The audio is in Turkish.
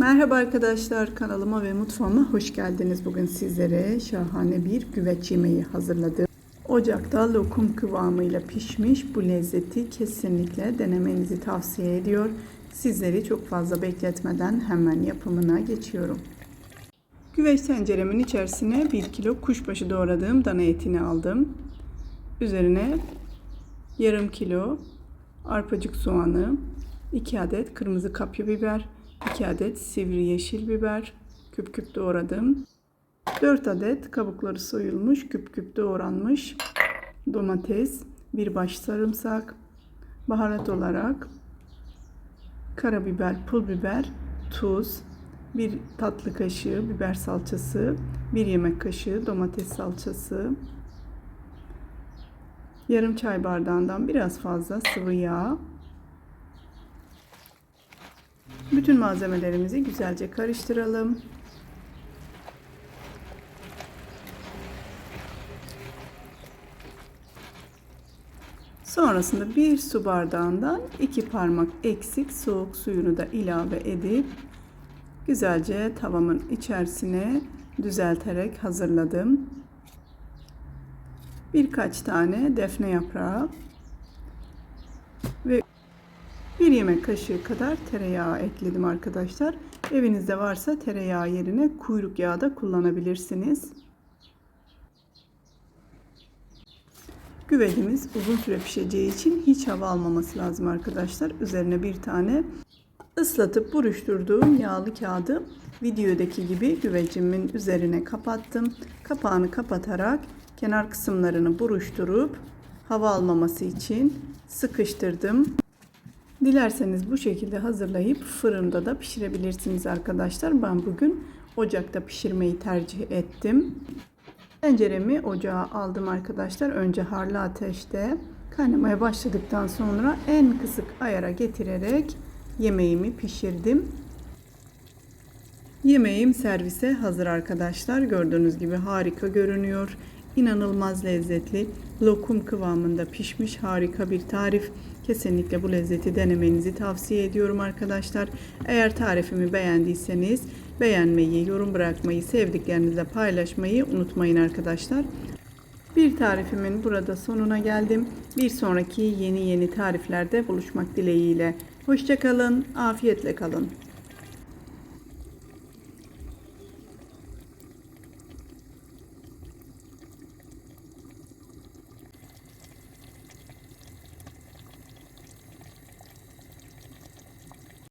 Merhaba arkadaşlar kanalıma ve mutfağıma hoş geldiniz. Bugün sizlere şahane bir güveç yemeği hazırladım. Ocakta lokum kıvamıyla pişmiş bu lezzeti kesinlikle denemenizi tavsiye ediyor. Sizleri çok fazla bekletmeden hemen yapımına geçiyorum. Güveç tenceremin içerisine 1 kilo kuşbaşı doğradığım dana etini aldım. Üzerine yarım kilo arpacık soğanı, 2 adet kırmızı kapya biber, 2 adet sivri yeşil biber küp küp doğradım. 4 adet kabukları soyulmuş küp küp doğranmış domates, bir baş sarımsak, baharat olarak karabiber, pul biber, tuz, bir tatlı kaşığı biber salçası, bir yemek kaşığı domates salçası, yarım çay bardağından biraz fazla sıvı yağ, bütün malzemelerimizi güzelce karıştıralım. Sonrasında bir su bardağından iki parmak eksik soğuk suyunu da ilave edip güzelce tavamın içerisine düzelterek hazırladım. Birkaç tane defne yaprağı ve bir yemek kaşığı kadar tereyağı ekledim arkadaşlar. Evinizde varsa tereyağı yerine kuyruk yağı da kullanabilirsiniz. Güvecimiz uzun süre pişeceği için hiç hava almaması lazım arkadaşlar. Üzerine bir tane ıslatıp buruşturduğum yağlı kağıdı videodaki gibi güvecimin üzerine kapattım. Kapağını kapatarak kenar kısımlarını buruşturup hava almaması için sıkıştırdım. Dilerseniz bu şekilde hazırlayıp fırında da pişirebilirsiniz arkadaşlar. Ben bugün ocakta pişirmeyi tercih ettim. Tenceremi ocağa aldım arkadaşlar. Önce harlı ateşte kaynamaya başladıktan sonra en kısık ayara getirerek yemeğimi pişirdim. Yemeğim servise hazır arkadaşlar. Gördüğünüz gibi harika görünüyor. İnanılmaz lezzetli, lokum kıvamında pişmiş harika bir tarif. Kesinlikle bu lezzeti denemenizi tavsiye ediyorum arkadaşlar. Eğer tarifimi beğendiyseniz beğenmeyi, yorum bırakmayı, sevdiklerinizle paylaşmayı unutmayın arkadaşlar. Bir tarifimin burada sonuna geldim. Bir sonraki yeni yeni tariflerde buluşmak dileğiyle. Hoşçakalın, afiyetle kalın.